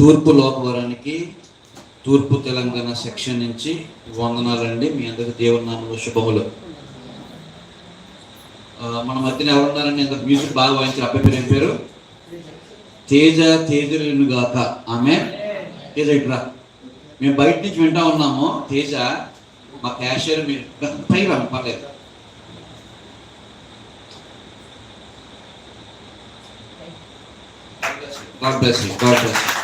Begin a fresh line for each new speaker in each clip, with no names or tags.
తూర్పు లోకవరానికి తూర్పు తెలంగాణ సెక్షన్ నుంచి వందనాలండి. మీ అందరికి దేవుని నామ శుభములు. మన మధ్యన ఎవరున్నారండి? ఇంత మ్యూజిక్ బాగా వాయించారు. అబ్బాయి పేరు ఏం పేరు? తేజ తేజులను గాక. ఆమె? తేజ ఇట్రా. మేము బయట నుంచి వింటా ఉన్నాము. తేజ మా క్యాషియర్ మీరు పై రా పర్లేదు. God bless you. God bless you.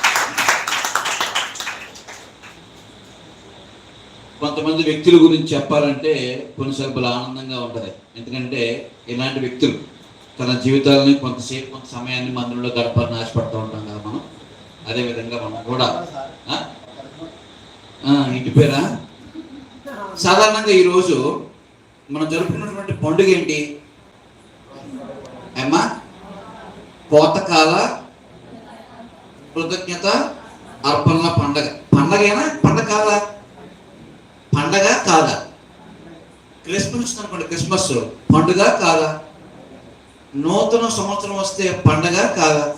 కొంతమంది వ్యక్తుల గురించి చెప్పాలంటే కొన్నిసార్లు ఆనందంగా ఉంటుంది. ఎందుకంటే ఇలాంటి వ్యక్తులు తన జీవితాలని కొంతసేపు కొంత సమయాన్ని మందిరంలో గడపాలని ఆశపడుతూ ఉంటాం కదా మనం. అదేవిధంగా మనం కూడా. ఇంటి పేరా? సాధారణంగా ఈరోజు మనం జరుపుకున్నటువంటి పండుగ ఏంటి? అమ్మా కోతకాల కృతజ్ఞత అర్పణల పండగ. పండగేనా? పండగ కాదా పండగ కాదా క్రిస్మస్ అనుకోండి క్రిస్మస్. పండుగ కాదా నూతన సంవత్సరం వస్తే పండగ కాదా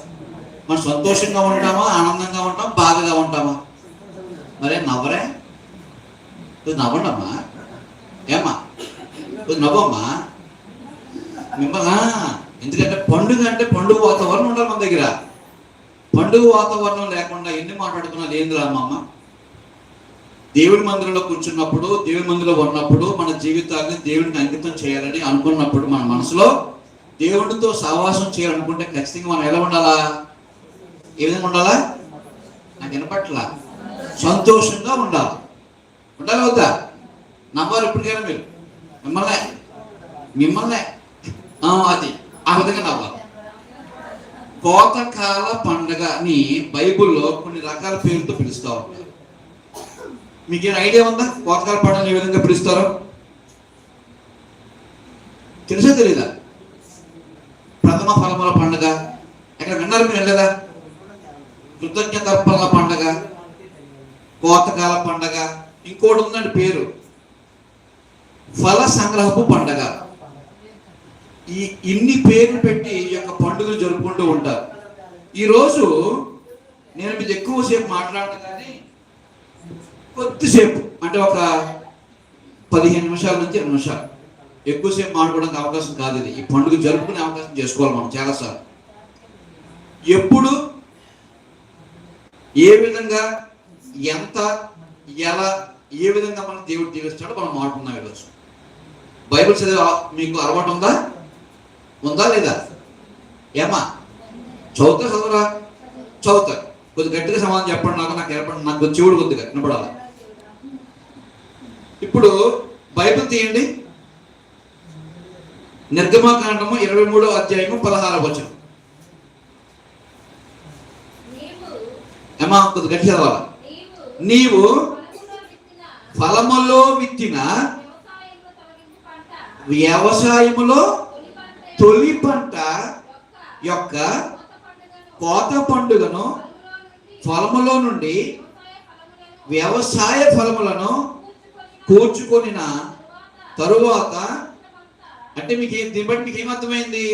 మనం సంతోషంగా ఉంటామా ఆనందంగా ఉంటాం బాధగా ఉంటామా? మరే నవ్వరే? నవ్వండమ్మా. ఏమ్మా? నవ్వమ్మా. మిమ్మల్ని ఎందుకంటే పండుగ అంటే పండుగ వాతావరణం ఉండాలి మన దగ్గర. పండుగ వాతావరణం లేకుండా ఎన్ని మాట్లాడుతున్నా ఏంది రామమ్మ దేవుడి మందిరంలో కూర్చున్నప్పుడు దేవుడి మందిరంలో ఉన్నప్పుడు మన జీవితాన్ని దేవునికి అంకితం చేయాలని అనుకున్నప్పుడు మన మనసులో దేవుడితో సహవాసం చేయాలనుకుంటే ఖచ్చితంగా మనం ఎలా ఉండాలా? ఏ విధంగా ఉండాలా? నాకు వినపట్ల? సంతోషంగా ఉండాలి. ఉండాలి వద్దా? నమ్మారు ఇప్పటికైనా మీరు. మిమ్మల్నే. మిమ్మల్నే. అది. ఆ విధంగా నవ్వాలి కోతకాల పండగని బైబిల్లో కొన్ని రకాల పేర్లతో పిలుస్తూ ఉంటారు. మీకు ఏం ఐడియా ఉందా? కోతకాల పండుగ ఏ విధంగా పిలుస్తారో? తెలుసా తెలీదా? ప్రథమ ఫలముల పండుగ. ఎక్కడ విన్నారు మీరు వెళ్ళదా కృతజ్ఞతర్పణల పండగ కోతకాల పండగ ఇంకోటి ఉందండి పేరు. ఫల సంగ్రహపు పండగ. ఈ ఇన్ని పేర్లు పెట్టి ఈ యొక్క పండుగలు జరుపుకుంటూ ఉంటారు. ఈరోజు నేను మీద ఎక్కువసేపు మాట్లాడను కానీ కొద్దిసేపు అంటే ఒక పదిహేను నిమిషాల నుంచి ఇరవై నిమిషాలు. ఎక్కువసేపు మాట్లాడడానికి అవకాశం కాదు ఇది. ఈ పండుగ జరుపుకునే అవకాశం చేసుకోవాలి మనం చాలాసార్లు. ఎప్పుడు ఏ విధంగా ఎంత ఎలా ఏ విధంగా మనం దేవుడు దీవిస్తాడో మనం మాట్లాడుకున్నాం ఈరోజు. బైబిల్ చదివే మీకు అలవాటు ఉందా? ఉందా లేదా? ఏమా చదువుతా చదువురా? చదువుతా. కొద్ది గట్టిగా సమాధానం చెప్పండి నాకు నాకు ఏర్పడి నాకు చెవుడు కొద్దిగా వినపడాలి? ఇప్పుడు బైబిల్ తీయండి. నిర్గమాకాండము ఇరవై మూడో అధ్యాయము పదహారవ వచనం. ఏమా? కొద్ది గట్టి చదవాలి?
నీవు ఫలములో విత్తిన వ్యవసాయములో తొలి పంట యొక్క కోత పండుగను ఫలములో నుండి వ్యవసాయ ఫలములను కూర్చుకొనిన తరువాత అంటే మీకు ఏం దీన్ని బట్టి మీకు ఏమర్థమైంది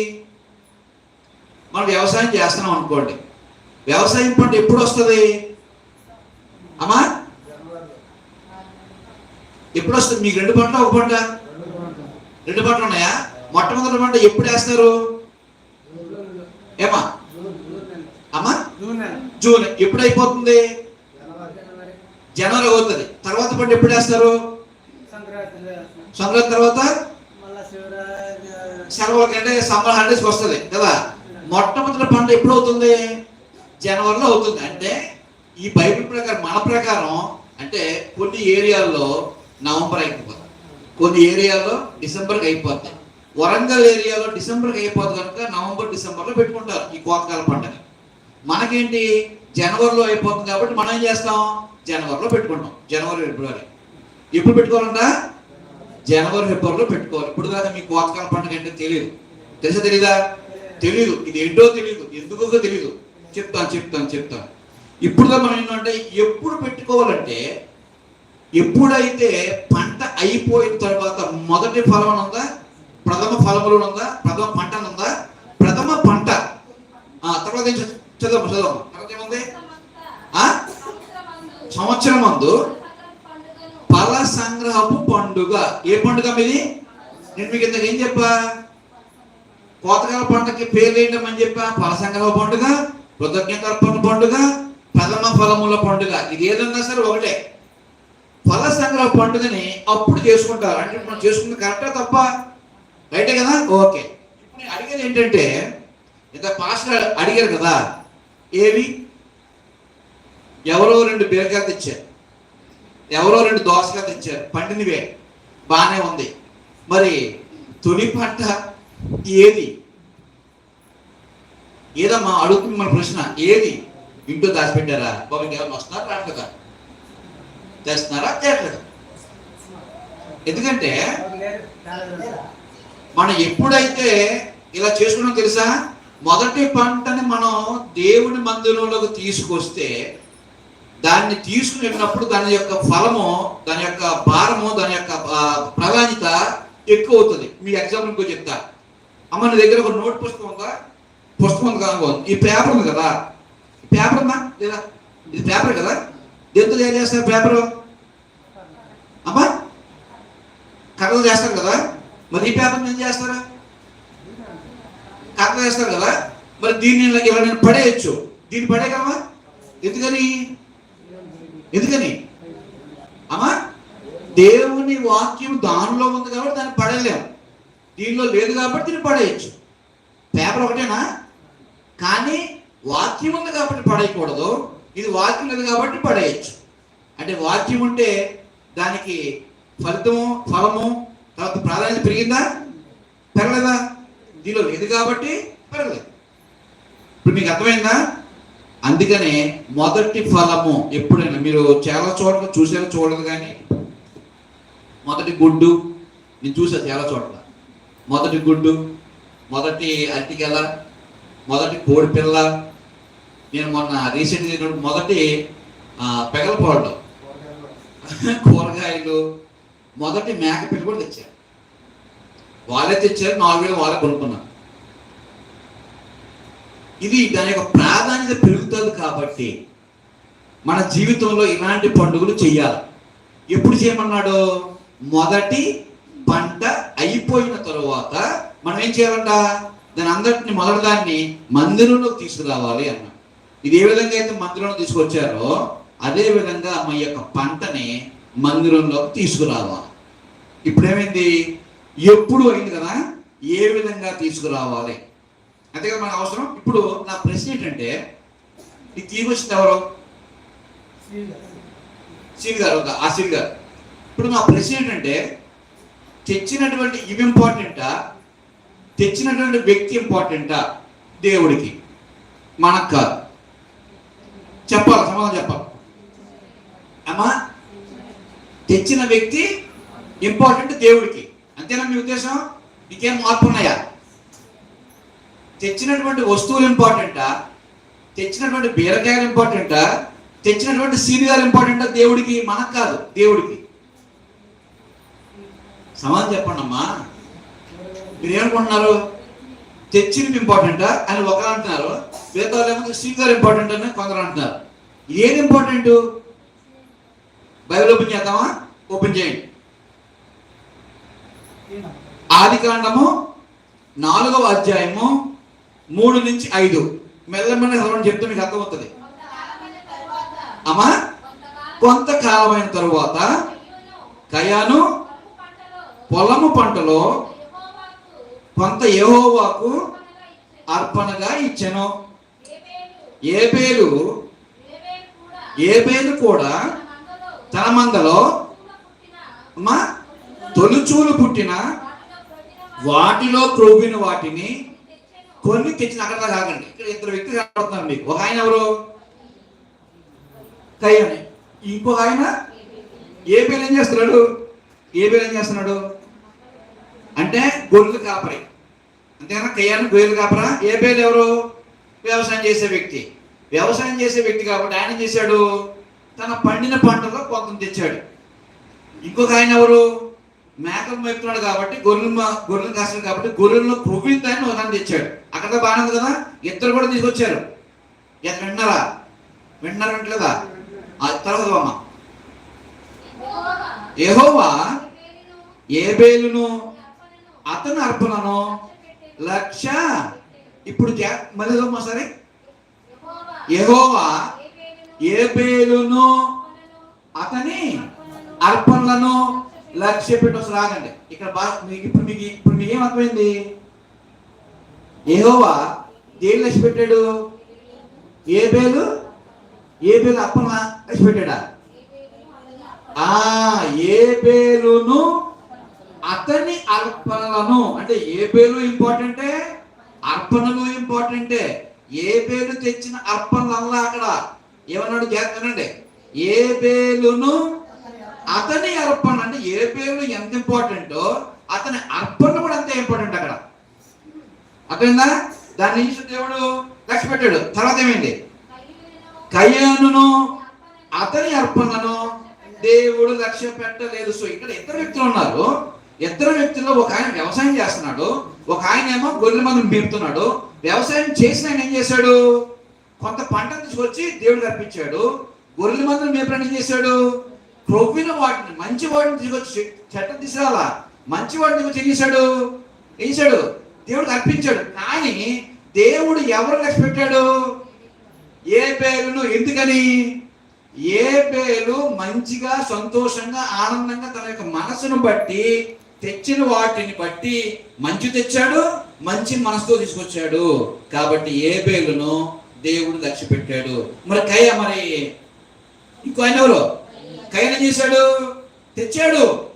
మనం వ్యవసాయం చేస్తున్నాం అనుకోండి. వ్యవసాయం పంట ఎప్పుడు వస్తుంది అమ్మా? ఎప్పుడు వస్తుంది మీకు రెండు పంట ఒక పంట? రెండు పంటలు ఉన్నాయా? మొట్టమొదటి పంట ఎప్పుడు వేస్తారు? ఏమా అమ్మా? జూన్ ఎప్పుడు అయిపోతుంది జనవరి అవుతుంది. తర్వాత పంట ఎప్పుడు వేస్తారు? సంక్రాంతి తర్వాత సెలవుల కంటే సమ్మర్ హాలిడేస్కి వస్తుంది కదా? మొట్టమొదటి పంట ఎప్పుడు అవుతుంది? జనవరిలో అవుతుంది. అంటే ఈ బైబిల్ ప్రకారం మన ప్రకారం అంటే కొన్ని ఏరియాల్లో నవంబర్ అయిపోతుంది. కొన్ని ఏరియాలో డిసెంబర్కి అయిపోతాయి వరంగల్ ఏరియాలో డిసెంబర్కి అయిపోతుంది కనుక నవంబర్ డిసెంబర్లో పెట్టుకుంటారు ఈ కోతకాల పండుగ. మనకేంటి? జనవరిలో అయిపోతుంది కాబట్టి మనం ఏం చేస్తాం? జనవరిలో పెట్టుకుంటాం. జనవరి ఫిబ్రవరి. ఎప్పుడు పెట్టుకోవాలంట? జనవరి ఫిబ్రవరిలో పెట్టుకోవాలి. ఇప్పుడు దాకా మీకు కోతకాల పండుగ అంటే తెలియదు తెలుసా తెలీదా? తెలియదు ఇది ఏంటో తెలియదు ఎందుకో తెలియదు చెప్తాను చెప్తాను చెప్తాను. ఇప్పుడు దాకా మనం ఏంటంటే ఎప్పుడు పెట్టుకోవాలంటే ఎప్పుడైతే పంట అయిపోయిన తర్వాత మొదటి ఫలం ఉందా? ప్రథమ ఫలములు ఉందా? ప్రథమ పంట ఉందా? ప్రథమ పంట. ఆ తర్వాత ఏం చదువు చదువు తర్వాత ఏముంది?
ఆ? సంవత్సరం మందు. ఫల సంగ్రహపు పండుగ. ఏ పండుగ మీది? నేను మీకు ఇంతకు ఏం చెప్పా? కోతకాల పండుగకి పేర్లు అని చెప్పా. ఫల సంగ్రహ పండుగ కృతజ్ఞతర్పణ పండుగ పదమ ఫలముల పండుగ. ఇది ఏదన్నా సరే ఒకటే. ఫల సంగ్రహ పండుగని అప్పుడు చేసుకుంటారు. అంటే మనం చేసుకుంటే కరెక్టా తప్ప రైటే కదా? ఓకే. ఇప్పుడు నేను అడిగేది ఏంటంటే ఇంత పాస్టర్ అడిగారు కదా ఏవి? ఎవరో రెండు బీరకాయలు తెచ్చారు. ఎవరో రెండు దోశలు తెచ్చారు పండినవే. బాగానే ఉంది. మరి తొలి పంట ఏది? ఏదమ్మా అడుగుతుంది మన ప్రశ్న ఏది? ఇంట్లో దాచిపెట్టారా? బాబు ఇంకేమైనా వస్తున్నారా? రావట్లేదా? తెస్తున్నారా చేయట్లేదు? ఎందుకంటే మనం ఎప్పుడైతే ఇలా చేసుకున్నాం తెలుసా? మొదటి పంటని మనం దేవుని మందిరంలోకి తీసుకొస్తే దాన్ని తీసుకుని వెళ్ళినప్పుడు దాని యొక్క ఫలము దాని యొక్క భారము దాని యొక్క ప్రాధాన్యత ఎక్కువ అవుతుంది మీ ఎగ్జాంపుల్ ఇంకో చెప్తా. అమ్మ నీ దగ్గర ఒక నోట్ పుస్తకం ఉందా? పుస్తకం ఉంది కదా ఈ పేపర్ ఉంది కదా. పేపర్ ఉందా? లేదా? ఇది పేపర్ కదా. దేంతో ఏం చేస్తారు పేపరు? అమ్మా కథలు చేస్తారు కదా. మరి ఈ పేపర్ ఏం చేస్తారా? కథలు చేస్తారు కదా. మరి దీన్ని ఇలా ఇలా నేను పడేయచ్చు. దీన్ని పడేయగలవా ఎందుకని? ఎందుకని? అమ్మా దేవుని వాక్యం దానిలో ఉంది కాబట్టి దాన్ని పడలేము దీనిలో లేదు కాబట్టి దీన్ని పడేయచ్చు. పేపర్ ఒకటేనా? కానీ వాక్యం ఉంది కాబట్టి పడేయకూడదు. ఇది వాక్యం లేదు కాబట్టి పడేయచ్చు. అంటే వాక్యం ఉంటే దానికి ఫలితము ఫలము తర్వాత ప్రాధాన్యత పెరిగిందా? పెరగలేదా? దీనిలో లేదు కాబట్టి పెరగలేదు. ఇప్పుడు మీకు అర్థమైందా? అందుకనే మొదటి ఫలము ఎప్పుడైనా మీరు చాలా చోట్ల చూసారో చూడదు కానీ మొదటి గుడ్డు నేను చూసా చాలా చోట్ల. మొదటి గుడ్డు మొదటి అరటికెల మొదటి కోడి పిల్ల నేను మొన్న రీసెంట్ మొదటి ఆ, కూరగాయలు మొదటి మేక పిల్ల కూడా తెచ్చారు వాళ్ళే తెచ్చారు నాలుగు వేలు వాళ్ళే కొనుక్కున్నాను ఇది దాని యొక్క ప్రాధాన్యత పెరుగుతుంది కాబట్టి మన జీవితంలో ఇలాంటి పండుగలు చేయాలి. ఎప్పుడు చేయమన్నాడు? మొదటి పంట అయిపోయిన తరువాత మనం ఏం చేయాలంట? దాని అందరిని మొదటి దాన్ని మందిరంలోకి తీసుకురావాలి అన్నాడు. ఇది ఏ విధంగా అయితే మందిరంలో తీసుకొచ్చారో అదే విధంగా మా యొక్క పంటని మందిరంలోకి తీసుకురావాలి. ఇప్పుడేమైంది? ఎప్పుడు అయింది కదా? ఏ విధంగా తీసుకురావాలి? అంతే కదా మనకు అవసరం? ఇప్పుడు నా ప్రశ్న ఏంటంటే ఇది తీసుకొచ్చింది ఎవరు? సీన్ గారు ఒక ఆ గారు. ఇప్పుడు నా ప్రశ్న ఏంటంటే తెచ్చినటువంటి ఇవి ఇంపార్టెంటా తెచ్చినటువంటి వ్యక్తి ఇంపార్టెంటా దేవుడికి. మనకు కాదు. చెప్పాలి? సమాధానం చెప్పాలి? అమ్మా తెచ్చిన వ్యక్తి ఇంపార్టెంట్ దేవుడికి. అంతేనా మీ ఉద్దేశం? మీకేం మార్పు ఉన్నాయా తెచ్చినటువంటి వస్తువులు ఇంపార్టెంటా తెచ్చినటువంటి బీరకాయలు ఇంపార్టెంటా తెచ్చినటువంటి సీనియర్ ఇంపార్టెంటా దేవుడికి మనకు కాదు దేవుడికి. సమాధానం చెప్పండి అమ్మా. మీరు ఏమనుకుంటున్నారు? తెచ్చినవి ఇంపార్టెంటా అని ఒకరు అంటున్నారు. మిగతా ఏమో సీనియర్ ఇంపార్టెంట్ అని కొందరు అంటున్నారు. ఏది ఇంపార్టెంట్ బైబిల్ ఓపెన్ చేద్దామా? ఓపెన్ చేయండి. ఆది కాండము నాలుగవ అధ్యాయము మూడు నుంచి ఐదు. మెల్లమెల్ల చదవని చెప్తే మీకు అర్థమవుతుంది. అమ్మా? కొంతకాలమైన తరువాత కయాను పొలము పంటలో కొంత యహోవాకు అర్పణగా ఇచ్చెను. ఏబేలు ఏబేలు కూడా తన మందలో అమ్మా? తొలుచూలు పుట్టిన వాటిలో క్రొవ్విన వాటిని కొన్ని తెచ్చిన అక్కడ కాకండి ఆగండి. ఇక్కడ ఇద్దరు వ్యక్తులు కనబడుతున్నారు మీకు. ఒక ఆయన ఎవరు? కయ్యని ఇంకొక ఆయన? ఏ పేరు ఏం చేస్తున్నాడు? ఏ పేరు ఏం చేస్తున్నాడు? అంటే గొర్రెలు కాపరి. అంతేనా? కయ్యాన్ని గొర్రెలు కాపరా? ఏ పేరు ఎవరు? వ్యవసాయం చేసే వ్యక్తి. వ్యవసాయం చేసే వ్యక్తి కాబట్టి ఆయన చేశాడు? తన పండిన పంటలో కొంత తెచ్చాడు. ఇంకొక ఆయన ఎవరు? మేకలు మేపుతున్నాడు కాబట్టి గొర్రెలు గొర్రెలు కాస్తాడు కాబట్టి గొర్రెల్లో క్రొవ్విందని ఒక తెచ్చాడు. అక్కడ బాగానే ఉంది కదా? ఇద్దరు కూడా తీసుకొచ్చారు. ఎంత విన్నారా వింటున్నారు వింటలేదా తర్వాత అమ్మ ఏహోవా ఏబేలును అతని అర్పణను లక్ష ఇప్పుడు మళ్ళీ చదవమ్మా సరే యెహోవా ఏబేలును అతని అర్పణలను లక్ష్య పెట్టి వస్తారు ఆగండి ఇక్కడ బాగా మీకు ఇప్పుడు మీకు ఇప్పుడు మీకు ఏమర్థమైంది? యెహోవా దేని లక్ష్య పెట్టాడు ఏ బేలు ఏ బేలు అర్పణ లక్ష్య పెట్టాడా ఆ ఏ బేలును అతని అర్పణలను అంటే ఏ పేరు ఇంపార్టెంటే అర్పణలు ఇంపార్టెంటే. ఏ పేరు తెచ్చిన అర్పణలల్లా అక్కడ. ఏమన్నాడు? జాగ్రత్త ఏ పేలును అతని అర్పణ అంటే ఏ పేరు ఎంత ఇంపార్టెంటో అతని అర్పణ కూడా అంతే ఇంపార్టెంట్ అక్కడ. అర్థమైందా? దాన్ని నుంచి దేవుడు? లక్ష్య పెట్టాడు. తర్వాత ఏమైంది? కయ్యానును అతని అర్పణను దేవుడు లక్ష్య పెట్టలేదు. సో ఇక్కడ ఇద్దరు వ్యక్తులు ఉన్నారు. ఇద్దరు వ్యక్తుల్లో ఒక ఆయన వ్యవసాయం చేస్తున్నాడు. ఒక ఆయన ఏమో గొర్రెల మందుని పీపుతున్నాడు వ్యవసాయం చేసిన ఆయన ఏం చేశాడు? కొంత పంట తీసుకొచ్చి దేవుడికి అర్పించాడు. గొర్రెల మందుని మేపడం ఏం చేశాడు? క్రొవ్విన వాటిని మంచి వాటిని తీసుకొచ్చి చెట్ట తీసుకురాలా? మంచి వాటిని తిరిగి ఏం చేశాడు? ఏం చేశాడు? దేవుడికి అర్పించాడు. కానీ దేవుడు ఎవరు లక్ష్య పెట్టాడు? ఏ పేరును? ఎందుకని? ఏ పేరు మంచిగా సంతోషంగా ఆనందంగా తన యొక్క మనసును బట్టి తెచ్చిన వాటిని బట్టి మంచి తెచ్చాడు మంచి మనసుతో తీసుకొచ్చాడు. కాబట్టి ఏ పేరును దేవుడు లక్ష్య పెట్టాడు మరి కయ్య మరి? ఇంకో ఆయన ఎవరు? కైన చేశాడు? తెచ్చాడు.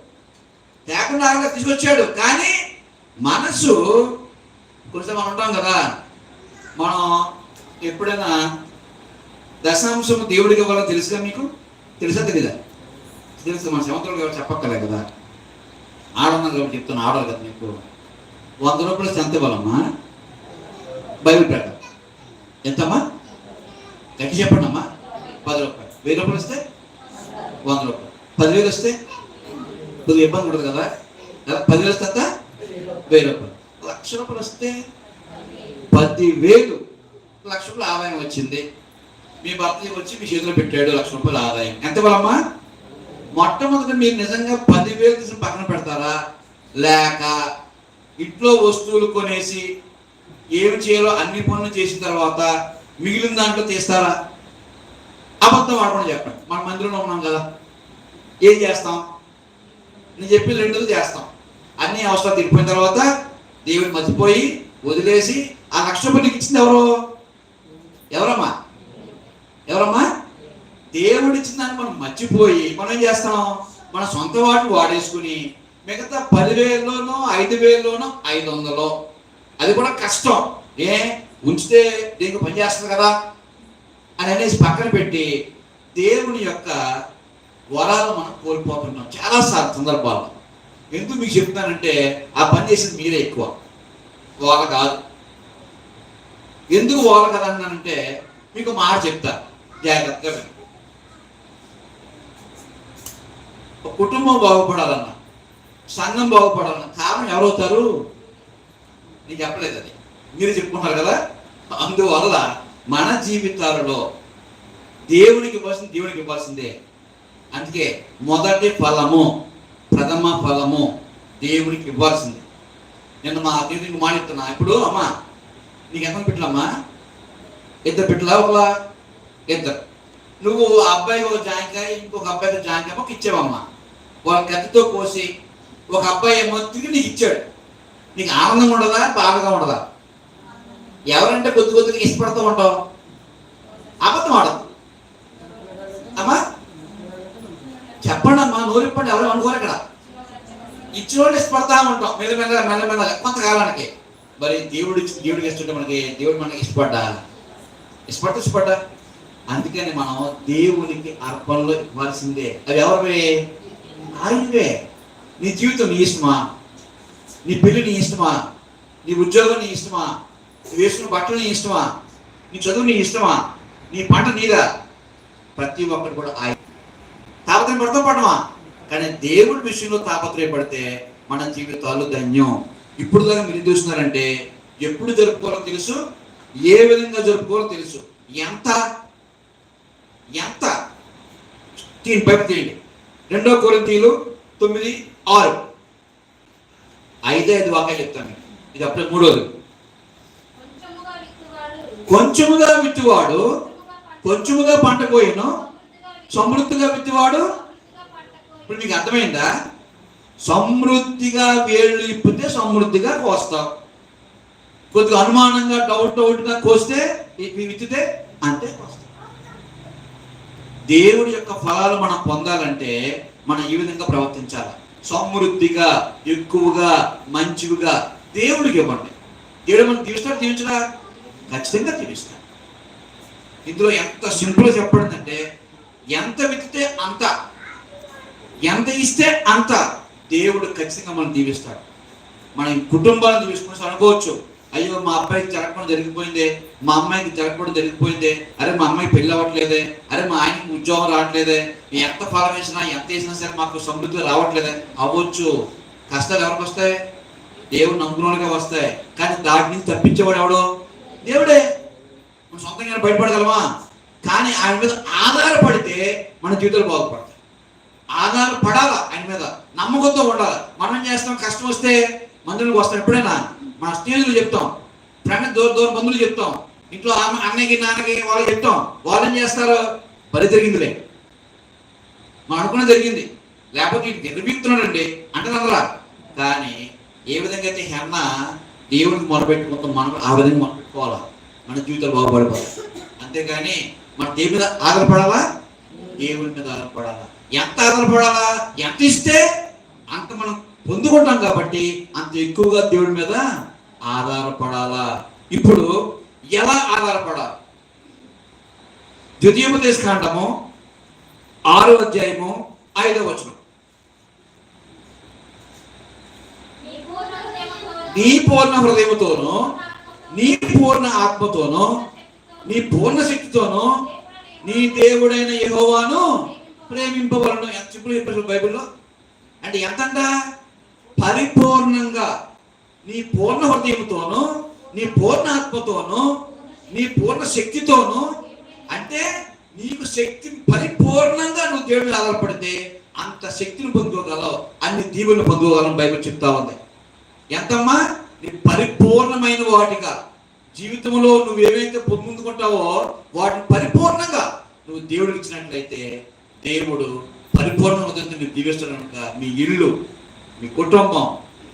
లేకుండా ఆరుగా తీసుకొచ్చాడు. కానీ మనసు కొంచెం మనం ఉంటాం కదా మనం ఎప్పుడైనా దశాంశం దేవుడికి ఇవ్వాలని తెలుసుగా మీకు? తెలుసా తెలీదా? తెలుసు మన సంవత్సరాలు కాబట్టి చెప్పక్కలే కదా. ఆడన్నారు కాబట్టి చెప్తాను ఆడాలి కదా మీకు. వంద రూపాయలు ఎంత ఇవ్వాలమ్మా? బైబిల్ ప్రకారం. ఎంతమ్మా? గట్టి చెప్పండి అమ్మా పది రూపాయలు. వెయ్యి రూపాయలు ఇస్తే వంద రూపాయలు. పదివేలు వస్తే కొద్దిగా ఇబ్బంది ఉండదు కదా? కదా పదివేలు వస్తే అంత వెయ్యి రూపాయలు. లక్ష రూపాయలు వస్తే పదివేలు. లక్ష రూపాయలు ఆదాయం వచ్చింది. మీ భర్త వచ్చి మీ చేతిలో పెట్టాడు లక్ష రూపాయల ఆదాయం. ఎంత బలమ్మా మొట్టమొదటి మీరు నిజంగా పదివేలు తీసి పక్కన పెడతారా? లేక ఇంట్లో వస్తువులు కొనేసి ఏమి చేయాలో అన్ని పనులు చేసిన తర్వాత మిగిలిన దాంట్లో తీస్తారా? అబద్ధం ఆడమని చెప్పండి. మన మందిరంలో ఉన్నాం కదా. ఏం చేస్తాం? నేను చెప్పి రెండు చేస్తాం. అన్ని అవసరాలు తీరిపోయిన తర్వాత దేవుడు మర్చిపోయి వదిలేసి ఆ లక్ష రూపాయలు ఇచ్చింది ఎవరు? ఎవరమ్మా? ఎవరమ్మా? దేవుడు ఇచ్చిన దాన్ని మనం మర్చిపోయి మనం ఏం చేస్తాం? మన సొంత వాటిని వాడేసుకుని మిగతా పదివేల్లోనో ఐదు వేల్లోనో ఐదు వందలో అది కూడా కష్టం. ఏ? ఉంచితే దీనికి పని చేస్తుంది కదా. అని అనేసి పక్కన పెట్టి దేవుని యొక్క వరాలు మనం కోల్పోతున్నాం. చాలా సార్లు సందర్భాల్లో. ఎందుకు మీకు చెప్తానంటే ఆ పని చేసింది మీరే ఎక్కువ. వాళ్ళ కాదు. ఎందుకు వాళ్ళ కదా అన్నానంటే మీకు మాట చెప్తా. జాగ్రత్తగా ఒక కుటుంబం బాగుపడాలన్నా సంఘం బాగుపడాలన్నా కారణం ఎవరవుతారు? నేను చెప్పలేదు అది. మీరు చెప్పుకున్నారు కదా? అందువల్ల మన జీవితాలలో దేవునికి ఇవ్వాల్సింది దేవునికి ఇవ్వాల్సిందే. అందుకే మొదటి ఫలము ప్రథమ ఫలము దేవునికి ఇవ్వాల్సింది. నేను మా అతిథికి మానిస్తున్నా ఇప్పుడు అమ్మా నీకు ఎంత పెట్టలమ్మా ఇద్దరు పెట్టలా ఒకలా ఇద్దరు. నువ్వు అబ్బాయి ఒక జాంకాయ ఇంకొక అబ్బాయితో జాంకాయ ఒక ఇచ్చావమ్మా. వాళ్ళ కత్తితో కోసి ఒక అబ్బాయి ఏమో తిరిగి నీకు ఇచ్చాడు. నీకు ఆనందం ఉండదా? బాధగా ఉండదా? ఎవరంటే కొద్ది కొద్దిగా ఇష్టపడుతూ ఉంటాం? అబద్ధం ఆడదు. అమ్మా? చెప్పండి అమ్మా నోరిప్పండి ఎవరు అనుకోరు ఇక్కడ. ఇచ్చిన వాళ్ళు ఇష్టపడతా ఉంటాం మెల్ల మెల్ల మెల్ల మెల్ల కొంతకాలానికి. మరి దేవుడు ఇచ్చి దేవుడికి ఇస్తుంటే మనకి దేవుడు మనకి ఇష్టపడ్డా? ఇష్టపడ్డా ఇష్టపడ్డా? అందుకని మనం దేవునికి అర్పణలో ఇవ్వాల్సిందే. అవి ఎవరివే? ఆయనవే. నీ జీవితం నీ ఇష్టమా? నీ పెళ్ళి నీ ఇష్టమా? నీ ఉద్యోగం నీ ఇష్టమా? వేసుకున్న బట్టలు నీ ఇష్టమా? నీ చదువు నీ ఇష్టమా? నీ పంట నీదా? ప్రతి ఒక్కటి కూడా ఆయన. తాపత్రయం పడతాం పడమా? కానీ దేవుడి విషయంలో తాపత్రయపడితే మన జీవితాలు ధన్యం. ఇప్పుడు దాకా మీరు చూస్తున్నారంటే ఎప్పుడు జరుపుకోవాలో తెలుసు ఏ విధంగా జరుపుకోవాలో తెలుసు. ఎంత? ఎంత? దీని పైపు తీయండి. రెండో కొరింతీలు తొమ్మిది ఆరు. ఐదు ఐదు వాక్యాలు చెప్తాను. ఇది అప్పుడే మూడోది.
కొంచెముగా విత్తువాడు
కొంచెముగా
పంట
కోయను
సమృద్ధిగా విత్తువాడు.
ఇప్పుడు మీకు అర్థమైందా? సమృద్ధిగా వేళ్ళు ఇప్పితే సమృద్ధిగా కోస్తాం. కొద్దిగా అనుమానంగా డౌట్ డౌట్గా కోస్తే విత్తితే అంతే కోస్తాం. దేవుడి యొక్క ఫలాలు మనం పొందాలంటే మనం ఈ విధంగా ప్రవర్తించాలి. సమృద్ధిగా ఎక్కువగా మంచివిగా దేవుడికి ఇవ్వండి. దేవుడు మనం దీవిస్తాడు దీవించడా ఖచ్చితంగా దీవిస్తాడు ఇందులో ఎంత సింపుల్ చెప్పడిందంటే ఎంత విత్తితే అంత ఎంత ఇస్తే అంత దేవుడు ఖచ్చితంగా మనం దీవిస్తాడు. మనం కుటుంబాలను దీవించుకుని అనుకోవచ్చు. అయ్యో మా అబ్బాయికి జరగకుండా జరిగిపోయిందే మా అమ్మాయికి జరగకుండా జరిగిపోయిందే అరే మా అమ్మాయి పెళ్ళి అవ్వట్లేదే అరే మా ఆయనకి ఉద్యోగం రావట్లేదే ఎంత ఫలం వేసినా ఎంత వేసినా సరే మాకు సమృద్ధి రావట్లేదే. అవ్వచ్చు. కష్టాలు ఎవరికి వస్తాయి? దేవుడు నమ్ముకునే వస్తాయి. కానీ దాటి నుంచి తప్పించేవాడు ఎవడు? దేవుడే మన సొంతంగా బయటపడగలమా? కానీ ఆయన మీద ఆధారపడితే మన జీవితాలు బాగుపడతాయి. ఆధారపడాలా? ఆయన మీద నమ్మకంతో ఉండాలి? మనం ఏం చేస్తాం కష్టం వస్తే మందులకు వస్తాం. ఎప్పుడైనా మన స్నేహితులు చెప్తాం. ఫ్రెండ్ దూరం దూరం బంధువులు చెప్తాం. ఇంట్లో ఆమె అన్నయ్యకి నాన్నకి వాళ్ళు చెప్తాం. వాళ్ళు ఏం చేస్తారు? బలి జరిగిందిలే. మనం అనుకున్న జరిగింది. లేకపోతే నిర్మిస్తున్నాడండి నిర్వీక్తున్నాడండి. అంటే అందరా కానీ ఏ విధంగా అయితే హెన్న దేవునికి మొరపెట్టుకుంటాం మనం ఆ విధంగా మొరపెట్టుకోవాలా? మన జీవితాలు బాగుపడిపోతాయి అంతేగాని మన దేవుని మీద ఆధారపడాలా? దేవుని మీద ఆధారపడాలా? ఎంత ఆధారపడాలా? ఎంత ఇస్తే అంత మనం పొందుకుంటాం కాబట్టి అంత ఎక్కువగా దేవుడి మీద ఆధారపడాలా? ఇప్పుడు ఎలా ఆధారపడాలి? ద్వితీయోపదేశ కాండము ఆరో అధ్యాయము ఐదో వచనం
నీ పూర్ణ హృదయముతో
నీ పూర్ణ హృదయంతోనో నీ పూర్ణ ఆత్మతోనో నీ పూర్ణ శక్తితోను నీ దేవుడైన యహోవాను ప్రేమింపవలను ఎంత సింపుల్ చెప్పారు బైబిల్లో? అంటే ఎంతంట? పరిపూర్ణంగా నీ పూర్ణ హృదయంతోను నీ పూర్ణ ఆత్మతోనూ నీ పూర్ణ శక్తితోను అంటే నీకు శక్తి పరిపూర్ణంగా నువ్వు దేవుడి ఆధారపడితే అంత శక్తిని పొందుకోగలవు. అన్ని దీవులను పొందుకోగలం బైబిల్ చెప్తా ఉంది. ఎంతమ్మా? నీ పరిపూర్ణమైన వాటిగా. జీవితంలో నువ్వు ఏవైతే పొందుకుంటావో వాటిని పరిపూర్ణంగా నువ్వు దేవుడికి ఇచ్చినట్లయితే దేవుడు పరిపూర్ణ హృదయంతో దీవిస్తున్నాక మీ ఇల్లు మీ కుటుంబం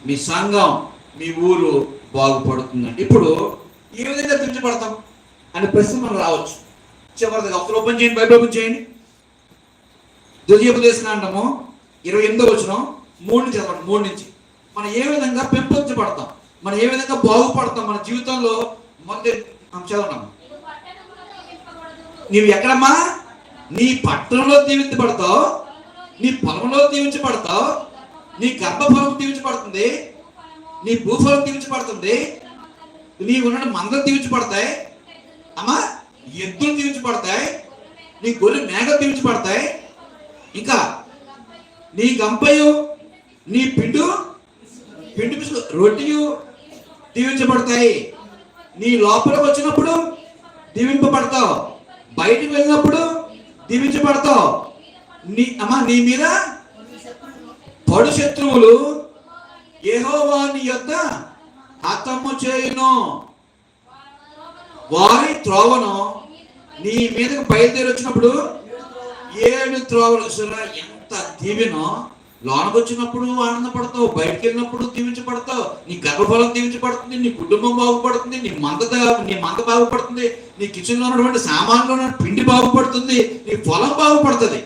మీ సంఘం మీ ఊరు బాగుపడుతుందండి. ఇప్పుడు ఏ విధంగా దీవించబడతాం అనే ప్రశ్న మనం రావచ్చు. చివరిగా ఒకరు ఓపెన్ చేయండి బైబిల్ ఓపెన్ చేయండి. ద్వితీయోపదేశ అంటాము ఇరవై ఎనిమిదో వచ్చిన మూడు నుంచి చదవండి మూడు నుంచి. మనం ఏ విధంగా పెంపొంచబడతాం మనం ఏ విధంగా బాగుపడతాం? మన జీవితంలో మొదటి అంశాలు
నీవు
నీవు ఎక్కడమ్మా? నీ పట్టణంలో దీవించబడతావు. నీ పొలంలో దీవించబడతావు. నీ గర్భఫలం దీవించబడుతుంది. నీ భూఫలం దీవించబడుతుంది. నీ ఉన్న మందలు దీవించబడతాయి. అమ్మా ఎద్దులు దీవించబడతాయి. నీ గొర్రె మేకలు దీవించబడతాయి. ఇంకా నీ గంపయు నీ పిండు పిండి పిసుకు రొట్టెయు దీవించబడతాయి నీ లోపలికి వచ్చినప్పుడు దీవింపబడతావు. బయటికి వెళ్ళినప్పుడు దీవించబడతావు. నీ అమ్మా నీ మీద పడు శత్రువులు ఏహోవాని యొక్క హతము చేయును. వారి త్రోవను నీ మీదకి బయలుదేరి వచ్చినప్పుడు ఏడు త్రోవలు. ఎంత దీవెనో. లోనకొచ్చినప్పుడు ఆనందపడతావు బయటికి వెళ్ళినప్పుడు దీవించబడతావు నీ గర్భఫలం దీవించబడుతుంది నీ కుటుంబం బాగుపడుతుంది నీ మంద నీ మంద బాగుపడుతుంది నీ కిచెన్లో ఉన్నటువంటి సామాన్లో ఉన్న పిండి బాగుపడుతుంది నీ పొలం బాగుపడుతుంది.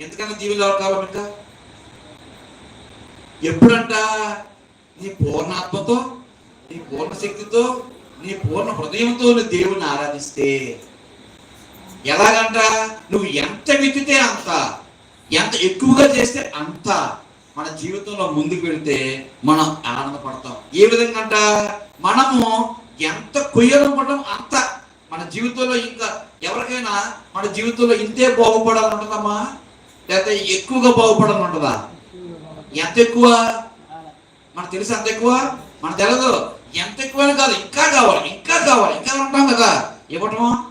ఎంతకన్నా దీవెన కాలం ఇంకా? ఎప్పుడంట? నీ పూర్ణాత్మతో నీ పూర్ణ శక్తితో నీ పూర్ణ హృదయంతో నువ్వు దేవుణ్ణి ఆరాధిస్తే. ఎలాగంట? నువ్వు ఎంత విత్తితే అంత ఎంత ఎక్కువగా చేస్తే అంత మన జీవితంలో ముందుకు వెళ్తే మనం ఆనందపడతాం. ఏ విధంగా అంట? మనము ఎంత కొయ్యాలనుకుంటాం అంత మన జీవితంలో ఇంకా ఎవరికైనా మన జీవితంలో ఇంతే బాగుపడాలంటుందమ్మా? లేకపోతే ఎక్కువగా బాగుపడాలంటుందా? ఎంత ఎక్కువ? మనకు తెలుసు అంత ఎక్కువ? మన తెలియదు ఎంత ఎక్కువ కాదు ఇంకా కావాలి ఇంకా కావాలి ఇంకా ఉంటాం కదా. ఇవ్వటమా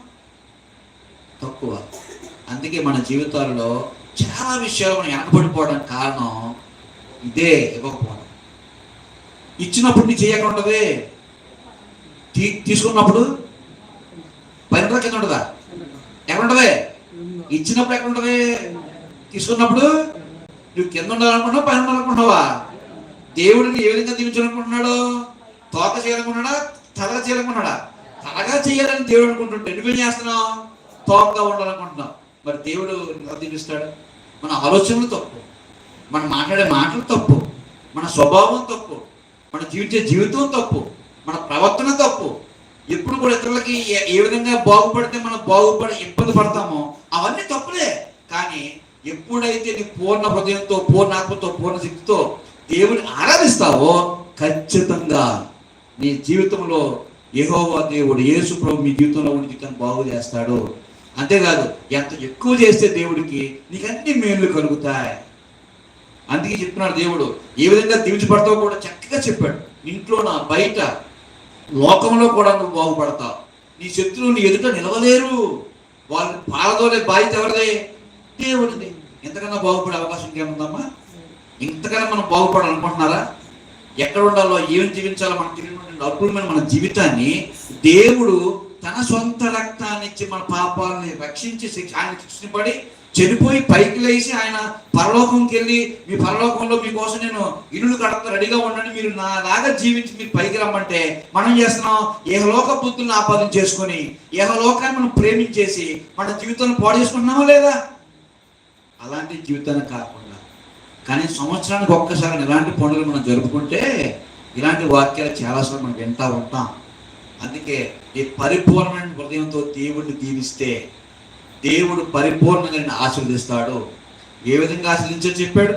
తక్కువ. అందుకే మన జీవితాలలో చాలా విషయాలు మనం వెనకబడిపోవడానికి కారణం ఇదే ఇవ్వకపోవడం. ఇచ్చినప్పుడు నీ చేయకుండా ఉంటుంది? తీ తీసుకున్నప్పుడు పైన కింద ఉంటుందా? ఎక్కడ ఉంటుంది? ఇచ్చినప్పుడు ఎక్కడ ఉంటుంది? తీసుకున్నప్పుడు నువ్వు కింద ఉండాలనుకుంటున్నావు? పైన ఉండాలనుకుంటున్నావా? దేవుడిని ఏ విధంగా దీవించాలనుకుంటున్నాడు? తోక చేయాలనుకున్నాడా తలగా చేయాలనుకున్నాడా తలగా చేయాలని దేవుడు అనుకుంటుంటే నువ్వేం చేస్తున్నావు? తోకగా ఉండాలనుకుంటున్నావు. మరి దేవుడు ఎలా దీవిస్తాడు మన ఆలోచనలు తప్పు. మనం మాట్లాడే మాటలు తప్పు. మన స్వభావం తప్పు. మన జీవించే జీవితం తప్పు. మన ప్రవర్తన తప్పు. ఎప్పుడు కూడా ఇతరులకి ఏ- విధంగా బాగుపడితే మనం బాగుపడి ఇబ్బంది పడతామో అవన్నీ తప్పులే. కానీ ఎప్పుడైతే నీ పూర్ణ హృదయంతో పూర్ణ ఆత్మతో పూర్ణ శక్తితో దేవుడిని ఆరాధిస్తావో ఖచ్చితంగా నీ జీవితంలో ఏహోవా దేవుడు యేసు ప్రభు మీ జీవితంలో ఉండి జీవితాన్ని బాగు చేస్తాడు. అంతేకాదు ఎంత ఎక్కువ చేస్తే దేవుడికి నీకు అన్ని మేలు కలుగుతాయి. అందుకే చెప్తున్నాడు దేవుడు ఏ విధంగా దీవించబడతావు కూడా చక్కగా చెప్పాడు. ఇంట్లో నా బయట లోకంలో కూడా నువ్వు బాగుపడతావు. నీ శత్రువుని ఎదుట నిలవలేరు. వాళ్ళని పాలదోలే బాధ్యత ఎవరిదే? దేవుడిది. ఎంతకన్నా బాగుపడే అవకాశం ఇంకేముందమ్మా? ఇంతకన్నా మనం బాగుపడాలనుకుంటున్నారా? ఎక్కడ ఉండాలో ఏం జీవించాలో మనకు తెలియని అద్భుతమైన మన జీవితాన్ని దేవుడు తన సొంత రక్తాన్ని ఇచ్చి మన పాపాలని రక్షించి శిక్ష- ఆయన శిక్షణ చనిపోయి పైకి లేచి ఆయన పరలోకంకి వెళ్ళి మీ పరలోకంలో మీకోసం నేను ఇల్లు కడతా రెడీగా ఉండండి. మీరు నా లాగా జీవించి మీరు పైకి రమ్మంటే మనం చేస్తున్నాం? ఏహలోక బుద్ధులను ఆపాదన చేసుకొని ఏహలోకాన్ని మనం ప్రేమించేసి మన జీవితాన్ని పాడు చేసుకుంటున్నామా లేదా? అలాంటి జీవితాన్ని కాకుండా కానీ సంవత్సరానికి ఒక్కసారి ఇలాంటి పండుగలు మనం జరుపుకుంటే ఇలాంటి వాక్యాలు చాలాసార్లు మనం వింటా ఉంటాం. అందుకే ఈ పరిపూర్ణమైన హృదయంతో దేవుడిని దీవిస్తే దేవుడు పరిపూర్ణంగా నిన్ను ఆశీర్వదిస్తాడు. ఏ విధంగా ఆశీర్వదించో చెప్పాడు?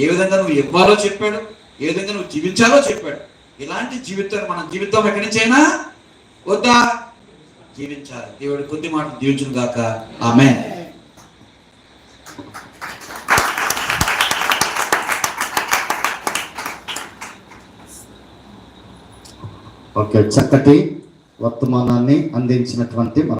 ఏ విధంగా నువ్వు ఇవ్వాలో చెప్పాడు? ఏ విధంగా నువ్వు జీవించాలో చెప్పాడు? ఇలాంటి జీవితం మన జీవితం ఎక్కడి నుంచైనా వద్దా? జీవించాలి. దేవుడు కొద్ది మాట దీవించును గాక. ఆమె
ఓకే చక్కటి వర్తమానాన్ని అందించినటువంటి